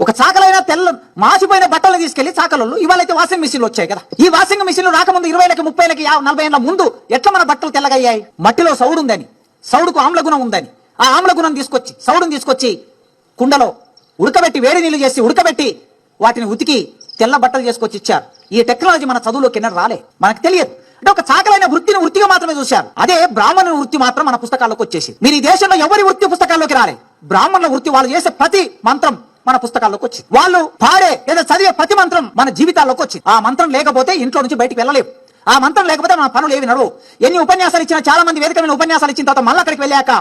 ఒక చాకలైన తెల్ల మాసిపోయిన బట్టలు తీసుకెళ్ళి చాకలలో ఇవాళైతే వాషింగ్ మిషన్లు వచ్చాయి కదా. ఈ వాషింగ్ మిషన్లు రాకముందు ఇరవైలకి ముప్పైలకి నలభై ఏళ్ళ ముందు ఎట్లా మన బట్టలు తెల్లగయ్యాయి? మట్టిలో సౌడు ఉందని సౌడుకు ఆమ్ల గుణం ఉందని. ఆ ఆమ్ల గుణం తీసుకొచ్చి సౌడుని తీసుకొచ్చి కుండలో ఉడకబెట్టి వేడి నీళ్ళు చేసి ఉడకబెట్టి వాటిని ఉతికి తెల్ల బట్టలు చేసుకొచ్చి ఇచ్చారు. ఈ టెక్నాలజీ మన చదువులోకి ఎన్నడూ రాలే. మనకు తెలియదు. అంటే ఒక చాకలైన వృత్తిని వృత్తిగా మాత్రమే చూశారు. అదే బ్రాహ్మణుల వృత్తి మాత్రం మన పుస్తకాల్లోకి వచ్చేసి మీరు ఈ దేశంలో ఎవరి వృత్తి పుస్తకాల్లోకి రాలే? బ్రాహ్మణుల వృత్తి వాళ్ళు చేసే ప్రతి మంత్రం మన పుస్తకాల్లోకి వచ్చింది. వాళ్ళు పాడే లేదా చదివే ప్రతి మంత్రం మన జీవితాల్లోకి వచ్చింది. ఆ మంత్రం లేకపోతే ఇంట్లో నుంచి బయటికి వెళ్ళలేవు. ఆ మంత్రం లేకపోతే మన పనులు ఏవి నడవు. ఎన్ని ఉపన్యాసాలు ఇచ్చినా చాలా మంది వేదిక మీద ఉపన్యాసాలు ఇచ్చిన తర్వాత మళ్ళీ అక్కడికి వెళ్ళాక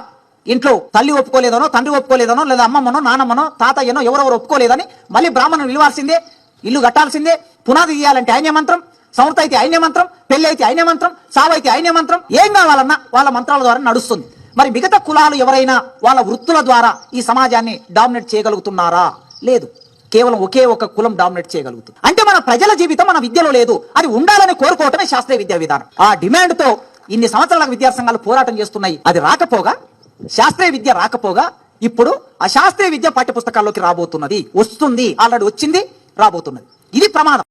ఇంట్లో తల్లి ఒప్పుకోలేదనో తండ్రి ఒప్పుకోలేదనో లేదా అమ్మమ్మనో నానమ్మనో తాతయ్యనో ఎవరెవరు ఒప్పుకోలేదని మళ్ళీ బ్రాహ్మణులు నిలవాల్సిందే ఇల్లు కట్టాల్సిందే పునాది తీయాలంటే ఆయన మంత్రం సంవృత అయితే ఐన్య మంత్రం పెళ్ళి అయితే ఐన్య మంత్రం సావైతే ఐన్య మంత్రం ఏం కావాలన్నా వాళ్ళ మంత్రాల ద్వారా నడుస్తుంది. మరి మిగతా కులాలు ఎవరైనా వాళ్ళ వృత్తుల ద్వారా ఈ సమాజాన్ని డామినేట్ చేయగలుగుతున్నారా? లేదు. కేవలం ఒకే ఒక కులం డామినేట్ చేయగలుగుతుంది. అంటే మన ప్రజల జీవితం మన విద్యలో లేదు. అది ఉండాలని కోరుకోవటమే శాస్త్రీయ విద్యా విధానం. ఆ డిమాండ్తో ఇన్ని సంవత్సరాల విద్యాసంఘాలు పోరాటం చేస్తున్నాయి. అది రాకపోగా శాస్త్రీయ విద్య రాకపోగా ఇప్పుడు ఆ శాస్త్రీయ విద్య పాఠ్య పుస్తకాల్లోకి రాబోతున్నది. వస్తుంది. ఆల్రెడీ వచ్చింది రాబోతున్నది. ఇది ప్రమాదం.